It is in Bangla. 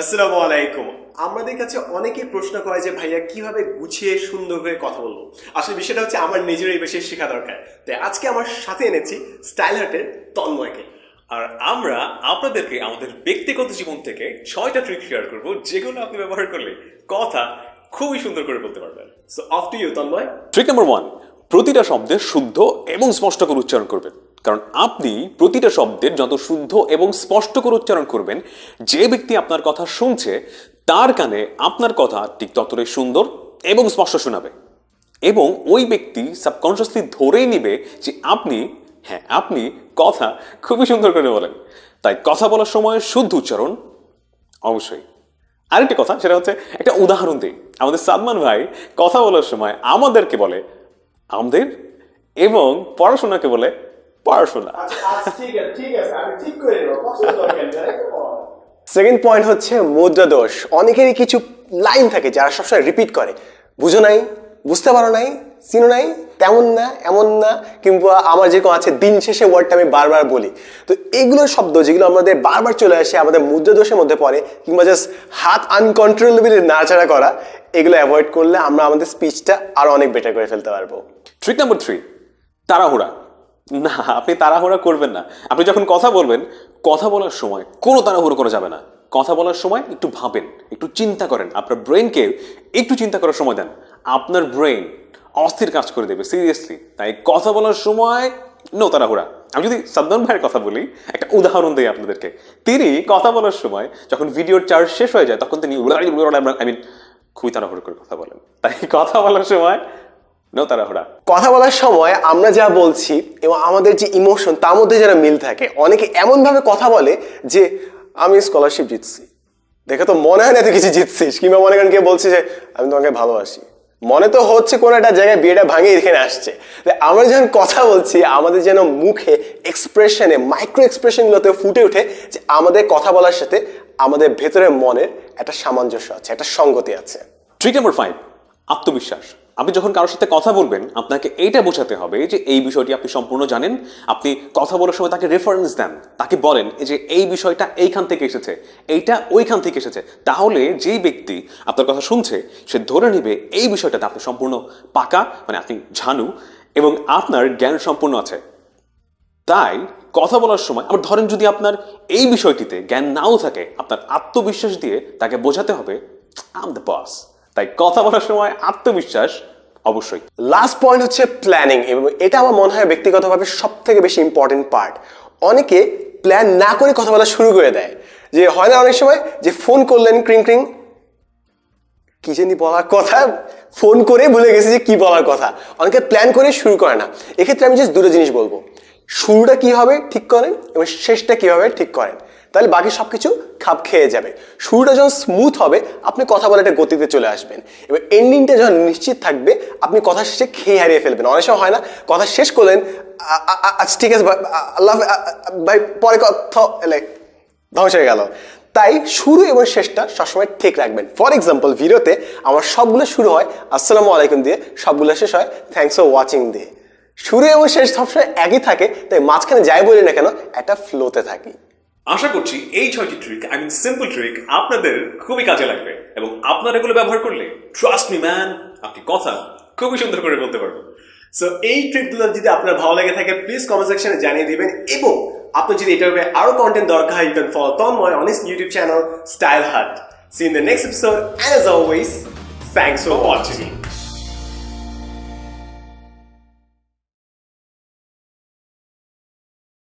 আসসালামু আলাইকুম। আমাদের কাছে অনেকেই প্রশ্ন করে যে ভাইয়া কীভাবে গুছিয়ে সুন্দর করে কথা বলব? আসলে বিষয়টা হচ্ছে আমার নিজেরই বেশি শেখা দরকার। তাই আজকে আমার সাথে এনেছি স্টাইল হার্টের তন্ময়কে। আর আমরা আপনাদেরকে আমাদের ব্যক্তিগত জীবন থেকে ছয়টা ট্রিক শেয়ার করব যেগুলো আপনি ব্যবহার করলে কথা খুবই সুন্দর করে বলতে পারবেন। So off to you Tanmoy. Trick number one প্রতিটা শব্দের শুদ্ধ এবং স্পষ্ট করে উচ্চারণ করবেন। কারণ আপনি প্রতিটা শব্দের যত শুদ্ধ এবং স্পষ্ট করে উচ্চারণ করবেন, যে ব্যক্তি আপনার কথা শুনছে, তার কানে আপনার কথা ঠিক ততটাই সুন্দর এবং স্পষ্ট শোনাবে। এবং ওই ব্যক্তি সাবকনশিয়াসলি ধরেই নিবে যে আপনি হ্যাঁ আপনি কথা খুবই সুন্দর করে বলেন। তাই কথা বলার সময় শুদ্ধ উচ্চারণ অবশ্যই। আরেকটি কথা, সেটা হচ্ছে একটা উদাহরণ দিই। আমাদের সাদমান ভাই কথা বলার সময় আমাদেরকে বলে, আমাদের? এবং পড়াশোনাকে বলে পড়াশোনা ঠিক আছে ঠিক আছে আমি ঠিক করে নেব সেকেন্ড পয়েন্ট হচ্ছে মুদ্রা দোষ। অনেকেরই কিছু লাইন থাকে যারা সবসময় রিপিট করে। বুঝো নাই বুঝতে পারো নাই চিনো নাই তেমন না এমন না কিংবা আমার যেরকম আছে দিন শেষে ওয়ার্ডটা আমি বারবার বলি। তো এগুলো শব্দ যেগুলো আমাদের বারবার চলে আসে আমাদের মুদ্রা দোষের মধ্যে পড়ে কিংবা জাস্ট হাত আনকন্ট্রোলেবলি নাড়াচাড়া করা এগুলো অ্যাভয়েড করলে আমরা আমাদের স্পিচটা আরও অনেক বেটার করে ফেলতে পারব। ট্রিক নাম্বার থ্রি তাড়াহুড়া। না, আপনি তাড়াহুড়া করবেন না। আপনি যখন কথা বলবেন, কথা বলার সময় কোনো তাড়াহুড়ো করা যাবে না। কথা বলার সময় একটু ভাবেন, একটু চিন্তা করেন। আপনার ব্রেনকে একটু চিন্তা করার সময় দেন। আপনার ব্রেন অস্থির কাজ করে দেবে সিরিয়াসলি তাই কথা বলার সময় নো তাড়াহুড়া। আমি যদি সাদ্দান ভাইয়ের কথা বলি, একটা উদাহরণ দিই আপনাদেরকে। তিনি কথা বলার সময় যখন ভিডিওর চার্জ শেষ হয়ে যায়, তখন তিনি আই মিন খুবই তাড়াহুড়ো করে কথা বলেন। তাই কথা বলার সময় নো তাড়াহুড়া। কথা বলার সময় আমরা যা বলছি এবং আমাদের যে ইমোশন তার মধ্যে যারা মিল থাকে অনেকে এমনভাবে কথা বলে যে আমি স্কলারশিপ জিতছি। দেখে তো মনে হয় না তুই কিছু জিতছিস কিংবা মনে করেন কেউ বলছে যে আমি তোমাকে ভালোবাসি। মনে তো হচ্ছে কোনো একটা জায়গায় বিয়েটা ভাঙে এখানে আসছে। আমরা যখন কথা বলছি আমাদের যেন মুখে এক্সপ্রেশনে মাইক্রো এক্সপ্রেশনগুলোতে ফুটে ওঠে যে আমাদের কথা বলার সাথে আমাদের ভেতরের মনের একটা সামঞ্জস্য আছে একটা সঙ্গতি আছে। ট্রিক নাম্বার ফাইভ আত্মবিশ্বাস। আপনি যখন কারোর সাথে কথা বলবেন, আপনাকে এইটা বোঝাতে হবে যে এই বিষয়টি আপনি সম্পূর্ণ জানেন। আপনি কথা বলার সময় তাকে রেফারেন্স দেন। তাকে বলেন যে এই বিষয়টা এইখান থেকে এসেছে, এইটা ওইখান থেকে এসেছে। তাহলে যেই ব্যক্তি আপনার কথা শুনছে, সে ধরে নেবে এই বিষয়টাতে আপনি সম্পূর্ণ পাকা মানে আপনি ঝানু এবং আপনার জ্ঞান সম্পূর্ণ আছে। তাই কথা বলার সময়, আবার ধরেন যদি আপনার এই বিষয়টিতে জ্ঞান নাও থাকে, আপনার আত্মবিশ্বাস দিয়ে তাকে বোঝাতে হবে আম দ্য বস তাই কথা বলার সময় আত্মবিশ্বাস অবশ্যই। লাস্ট পয়েন্ট হচ্ছে প্ল্যানিং এবং এটা আমার মনে হয় ব্যক্তিগতভাবে সব থেকে বেশি ইম্পর্টেন্ট পার্ট অনেকে প্ল্যান না করে কথা বলা শুরু করে দেয়। যে হয় না অনেক সময় যে ফোন করলেন, ক্রিং ক্রিং, কি জানি বলার কথা ফোন করে ভুলে গেছে যে কি বলার কথা। অনেকে প্ল্যান করে শুরু করে না। এক্ষেত্রে আমি জাস্ট দুটো জিনিস বলব। শুরুটা কি হবে ঠিক করেন, এবং শেষটা কীভাবে ঠিক করেন। তাহলে বাকি সব কিছু খাপ খেয়ে যাবে। শুরুটা যখন স্মুথ হবে, আপনি কথা বলে একটা গতিতে চলে আসবেন। এবার এন্ডিংটা যখন নিশ্চিত থাকবে, আপনি কথা শেষে খেয়ে হারিয়ে ফেলবেন। অনেক সময় হয় না, কথা শেষ করলেন আচ্ছা ঠিক আছে আল্লাহ ভাই, পরে কথা এলে ধ্বংস হয়ে গেল। তাই শুরু এবং শেষটা সবসময় ঠিক রাখবেন। ফর এক্সাম্পল ভিডিওতে আমার সবগুলো শুরু হয়, আসসালামু আলাইকুম দিয়ে সবগুলো শেষ হয় থ্যাংকস ফর ওয়াচিং দিয়ে। শুরু এবং শেষ সবসময় একই থাকে, তাই মাঝখানে যাই বলি না কেন, একটা ফ্লোতে থাকি। আশা করছি এই ছয়টি trick I mean simple trick আপনাদের খুবই কাজে লাগবে এবং আপনারা এগুলো ব্যবহার করলে ট্রাস্ট মি ম্যান আপনি কথা খুবই সুন্দর করে বলতে পারবেন। সো এই ট্রিকগুলো যদি আপনার ভালো লেগে থাকে প্লিজ কমেন্ট সেকশনে জানিয়ে দিবেন এবং আপনি যদি এটা ব্যাপারে আরও কন্টেন্ট দরকার হয় you can follow Tanmoy on YouTube channel Style Hut see in the next episode as always thanks for watching